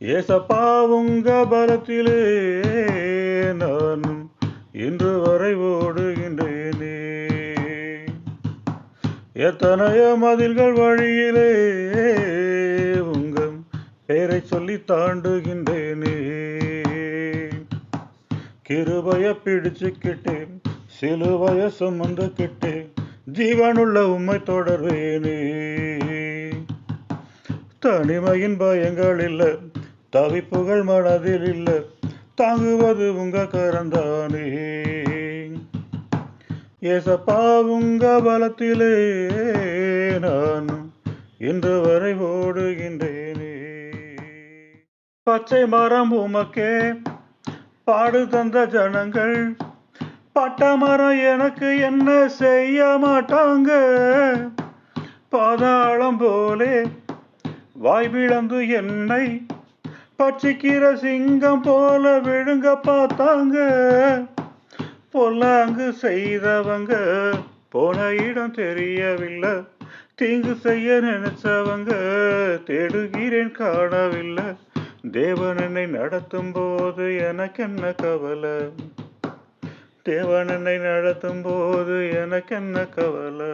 ஏசப்பா உங்க பலத்திலே நானும் இன்று வரை ஓடுகின்றேனே. எத்தனைய மதில்கள் வழியிலே உங்கள் பெயரை சொல்லி தாண்டுகின்றேனே. கிருபைய பிடிச்சுக்கிட்டேன் சிலுவைய சுமந்துக்கிட்டேன் ஜீவனுள்ள உண்மை தொடர்வேனே. தனிமையின் பயங்கள் இல்லை தவிப்புகள் மனதில் இல்லை தாங்குவது உங்க கரந்தானே. ஏசப்பா உங்க பலத்திலே நானும் இன்று வரை ஓடுகின்றேனே. பச்சை மரம் உமக்கே பாடு தந்த ஜனங்கள் பட்ட மரம் எனக்கு என்ன செய்ய மாட்டாங்க? பாதாளம் போலே வாய்விழந்து என்னை பச்சிக்கிற சிங்கம் போல விழுங்க பார்த்தாங்க பொல்லாங்கு செய்தவங்க போன இடம் தெரியவில்லை. தீங்கு செய்ய நினைச்சவங்க தேடுகிறேன் காணவில்லை. தேவன் என்னை நடத்தும் போது எனக்கு என்ன கவலை? தேவன் என்னை நடத்தும் போது எனக்கு என்ன கவலை?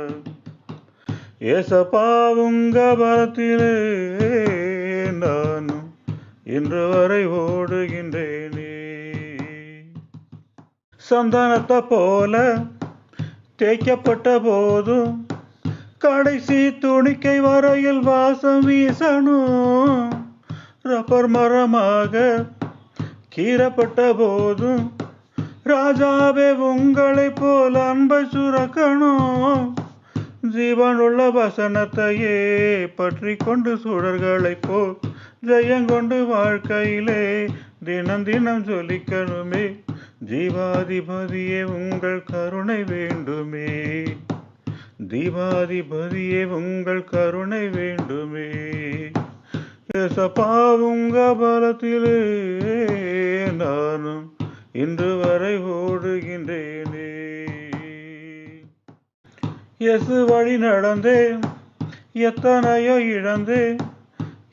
ஏசப்பா உங்க பலத்திலே நானும் இன்று வரை ஓடுகின்றேனே. சந்தானத்தை போல தேய்க்கப்பட்ட போதும் கடைசி துணிக்கை வரையில் வாசம் வீசணும். ரப்பர் மரமாக கீறப்பட்ட போதும் ராஜாவே உங்களை போல் அன்பை சுரக்கணும். ஜீவனுள்ள வசனத்தையே பற்றி கொண்டு சுடர்களைப் போல் ஜெயங்கொண்டு வாழ்க்கையிலே தினம் தினம் ஜொலிக்கணுமே. ஜீவாதிபதியே உங்கள் கருணை வேண்டுமே. தீபாதிபதியே உங்கள் கருணை வேண்டுமே. ஏசப்பா உங்க பலத்திலே நானும் இன்று வரை ஓடுகின்றேனே. எசு வழி நடந்தேன் எத்தனையோ இழந்தேன்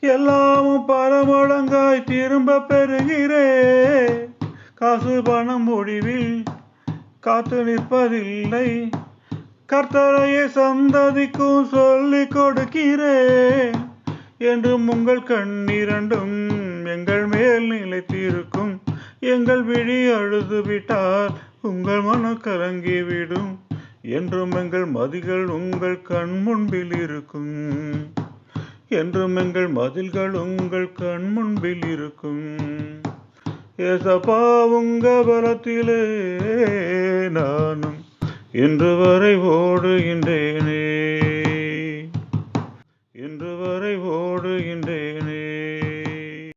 எல்லாமும் பரமடங்காய் திரும்ப பெறுகிறே. காசு பணம் முடிவில் காத்து நிற்பதில்லை. கர்த்தரையே சந்ததிக்கும் சொல்லிக் கொடுக்கிறேன் என்றும் உங்கள் கண்ணிரண்டும் எங்கள் மேல் நிலைத்திருக்கும். எங்கள் விழி அழுது விட்டால் உங்கள் மனம் கலங்கிவிடும். என்றும் எங்கள் மதிகள் உங்கள் கண் முன்பில் இருக்கும். என்றும் எங்கள் மதில்கள் உங்கள் கண் முன்பில் இருக்கும். ஏசப்பா உங்க பலத்திலே நானும் இன்று வரை ஓடுகின்றேனே.